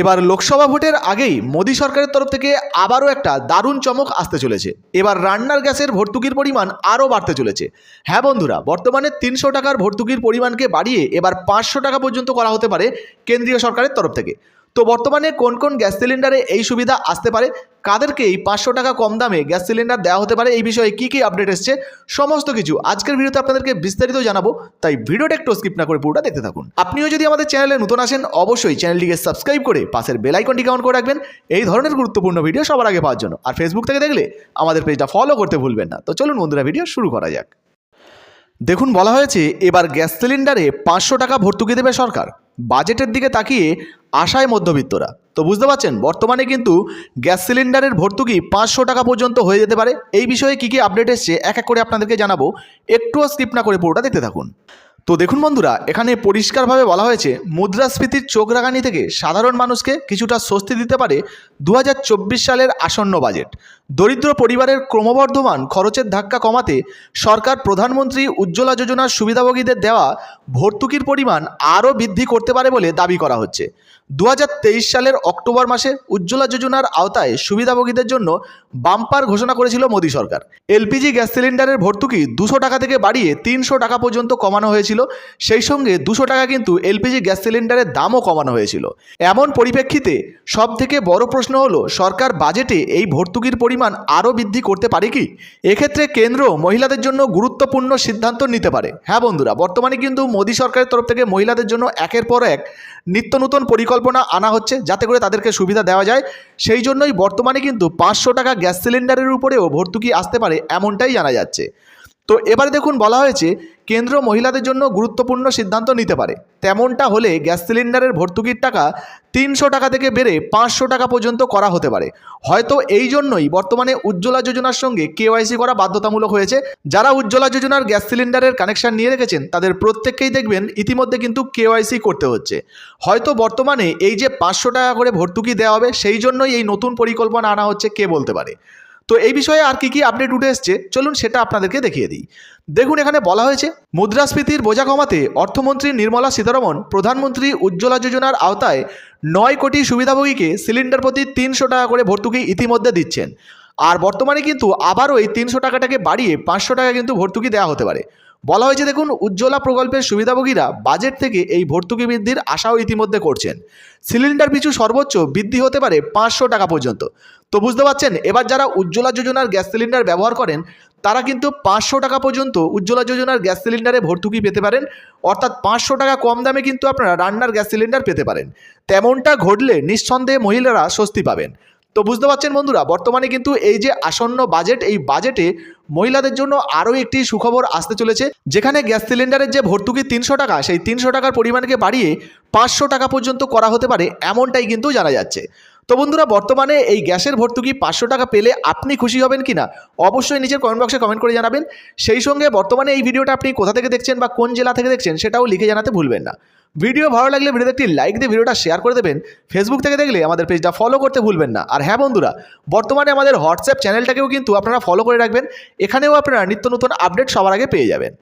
এবার লোকসভা ভোটের আগেই মোদী সরকারের তরফ থেকে আবারও একটা দারুণ চমক আসতে চলেছে। এবার রান্নার গ্যাসের ভর্তুকির পরিমাণ আরও বাড়তে চলেছে। হ্যাঁ বন্ধুরা, বর্তমানে তিনশো টাকার ভর্তুকির পরিমাণকে বাড়িয়ে এবার পাঁচশো টাকা পর্যন্ত করা হতে পারে কেন্দ্রীয় সরকারের তরফ থেকে। তো বর্তমানে কোন কোন গ্যাস সিলিন্ডারে এই সুবিধা আসতে পারে? কাদেরকে এই পাঁচশো টাকা কম দামে গ্যাস সিলিন্ডার দেওয়া হতে পারে? এই বিষয়ে কী কী আপডেট এসছে? সমস্ত কিছু আজকের ভিডিওতে আপনাদেরকে বিস্তারিত জানাব, তাই ভিডিওটা একটু স্কিপ না করে পুরোটা দেখতে থাকুন। আপনিও যদি আমাদের চ্যানেলে নতুন আসেন, অবশ্যই চ্যানেলটিকে সাবস্ক্রাইব করে পাশের বেল আইকনটিকে অন করে রাখবেন। এই ধরনের গুরুত্বপূর্ণ ভিডিও সবার আগে পাওয়ার জন্য। আর ফেসবুক থেকে দেখলে আমাদের পেজটা ফলো করতে ভুলবেন না। তো চলুন বন্ধুরা ভিডিও শুরু করা যাক। দেখুন, বলা হয়েছে এবার গ্যাস সিলিন্ডারে পাঁচশো টাকা ভর্তুকি দেবে সরকার। বাজেটের দিকে তাকিয়ে আশায় মধ্যবিত্তরা। তো বুঝতে পারছেন, বর্তমানে কিন্তু গ্যাস সিলিন্ডারের ভর্তুকি পাঁচশো টাকা পর্যন্ত হয়ে যেতে পারে। এই বিষয়ে কী কী আপডেট এসছে, এক এক করে আপনাদেরকে জানাব। একটুও স্কিপ না করে পুরোটা দেখতে থাকুন। তো দেখুন বন্ধুরা, এখানে পরিষ্কারভাবে বলা হয়েছে, মুদ্রাস্ফীতির চোখ রাগানি থেকে সাধারণ মানুষকে কিছুটা স্বস্তি দিতে পারে দু হাজার চব্বিশ সালের আসন্ন বাজেট। দরিদ্র পরিবারের ক্রমবর্ধমান খরচের ধাক্কা কমাতে সরকার প্রধানমন্ত্রী উজ্জ্বলা যোজনার সুবিধাভোগীদের দেওয়া ভর্তুকির পরিমাণ আরও বৃদ্ধি করতে পারে বলে দাবি করা হচ্ছে। দু হাজার তেইশ সালের অক্টোবর মাসে উজ্জ্বলা যোজনার আওতায় সুবিধাভোগীদের জন্য বাম্পার ঘোষণা করেছিল মোদী সরকার। এলপিজি গ্যাস সিলিন্ডারের ভর্তুকি দুশো টাকা থেকে বাড়িয়ে তিনশো টাকা পর্যন্ত কমানো হয়েছিল। সেই সঙ্গে দুশো টাকা কিন্তু এলপিজি গ্যাস সিলিন্ডারের দামও কমানো হয়েছিল। এমন পরিপ্রেক্ষিতে সব থেকে বড় প্রশ্ন হলো, সরকার বাজেটে এই ভর্তুকির পরিমাণ আরও বৃদ্ধি করতে পারে কি? এক্ষেত্রে কেন্দ্র মহিলাদের জন্য গুরুত্বপূর্ণ সিদ্ধান্ত নিতে পারে। হ্যাঁ বন্ধুরা, বর্তমানে কিন্তু মোদী সরকারের তরফ থেকে মহিলাদের জন্য একের পর এক নিত্য নতুন পরিকল্পনা আনা হচ্ছে যাতে করে তাদেরকে সুবিধা দেওয়া যায়। সেই জন্যই বর্তমানে কিন্তু পাঁচশো টাকা গ্যাস সিলিন্ডারের উপরেও ভর্তুকি আসতে পারে এমনটাই জানা যাচ্ছে। তো এবারে দেখুন বলা হয়েছে, কেন্দ্র মহিলাদের জন্য গুরুত্বপূর্ণ সিদ্ধান্ত নিতে পারে। তেমনটা হলে গ্যাস সিলিন্ডারের ভর্তুকির টাকা তিনশো টাকা থেকে বেড়ে পাঁচশো টাকা পর্যন্ত করা হতে পারে। হয়তো এই জন্যই বর্তমানে উজ্জ্বলা যোজনার সঙ্গে কেওয়াইসি করা বাধ্যতামূলক হয়েছে। যারা উজ্জ্বলা যোজনার গ্যাস সিলিন্ডারের কানেকশন নিয়ে রেখেছেন, তাদের প্রত্যেককেই দেখবেন ইতিমধ্যে কিন্তু কেওয়াইসি করতে হচ্ছে। হয়তো বর্তমানে এই যে পাঁচশো টাকা করে ভর্তুকি দেওয়া হবে, সেই জন্যই এই নতুন পরিকল্পনা আনা হচ্ছে, কে বলতে পারে। তো এই বিষয়ে আর কি কি আপডেট উঠে এসছে, চলুন সেটা আপনাদেরকে দেখিয়ে দিই। দেখুন, এখানে বলা হয়েছে, মুদ্রাস্ফীতির বোঝা কমাতে অর্থমন্ত্রী নির্মলা সীতারমন প্রধানমন্ত্রী উজ্জ্বলা যোজনার আওতায় নয় কোটি সুবিধাভোগীকে সিলিন্ডার প্রতি তিনশো টাকা করে ভর্তুকি ইতিমধ্যে দিচ্ছেন। আর বর্তমানে কিন্তু আবারও এই তিনশো টাকাটাকে বাড়িয়ে পাঁচশো টাকা কিন্তু ভর্তুকি দেওয়া হতে পারে। বলা হয়েছে দেখুন, উজ্জ্বলা প্রকল্পের সুবিধাভোগীরা বাজেট থেকে এই ভর্তুকি বৃদ্ধির আশাও ইতিমধ্যে করছেন। সিলিন্ডার পিছু সর্বোচ্চ বৃদ্ধি হতে পারে পাঁচশো টাকা পর্যন্ত। তো বুঝতে পারছেন, এবার যারা উজ্জ্বলা যোজনার গ্যাস সিলিন্ডার ব্যবহার করেন, তারা কিন্তু পাঁচশো টাকা পর্যন্ত উজ্জ্বলা যোজনার গ্যাস সিলিন্ডারে ভর্তুকি পেতে পারেন। অর্থাৎ পাঁচশো টাকা কম দামে কিন্তু আপনারা রান্নার গ্যাস সিলিন্ডার পেতে পারেন। তেমনটা ঘটলে নিঃসন্দেহে মহিলারা স্বস্তি পাবেন। তো বুঝতে পারছেন বন্ধুরা, বর্তমানে কিন্তু এই যে আসন্ন বাজেট এই বাজেটে মহিলাদের জন্য আরও একটি সুখবর আসতে চলেছে, যেখানে গ্যাস সিলিন্ডারের যে ভর্তুকি তিনশো টাকা, সেই তিনশো টাকার পরিমাণকে বাড়িয়ে পাঁচশো টাকা পর্যন্ত করা হতে পারে, এমনটাই কিন্তু জানা যাচ্ছে। তো বন্ধুরা, বর্তমানে এই গ্যাসের ভর্তুকি পাঁচশো টাকা পেলে আপনি খুশি হবেন কি না অবশ্যই নিচের কমেন্ট বক্সে কমেন্ট করে জানাবেন। সেই সঙ্গে বর্তমানে এই ভিডিওটা আপনি কোথা থেকে দেখছেন বা কোন জেলা থেকে দেখছেন সেটাও লিখে জানাতে ভুলবেন না। ভিডিও ভালো লাগলে ভিডিওতে একটি লাইক দিয়ে ভিডিওটা শেয়ার করে দেবেন। ফেসবুক থেকে দেখলে আমাদের পেজটা ফলো করতে ভুলবেন না। আর হ্যাঁ বন্ধুরা, বর্তমানে আমাদের হোয়াটসঅ্যাপ চ্যানেলটাকেও কিন্তু আপনারা ফলো করে রাখবেন। এখানেও আপনারা নিত্য নতুন আপডেট সবার আগে পেয়ে যাবেন।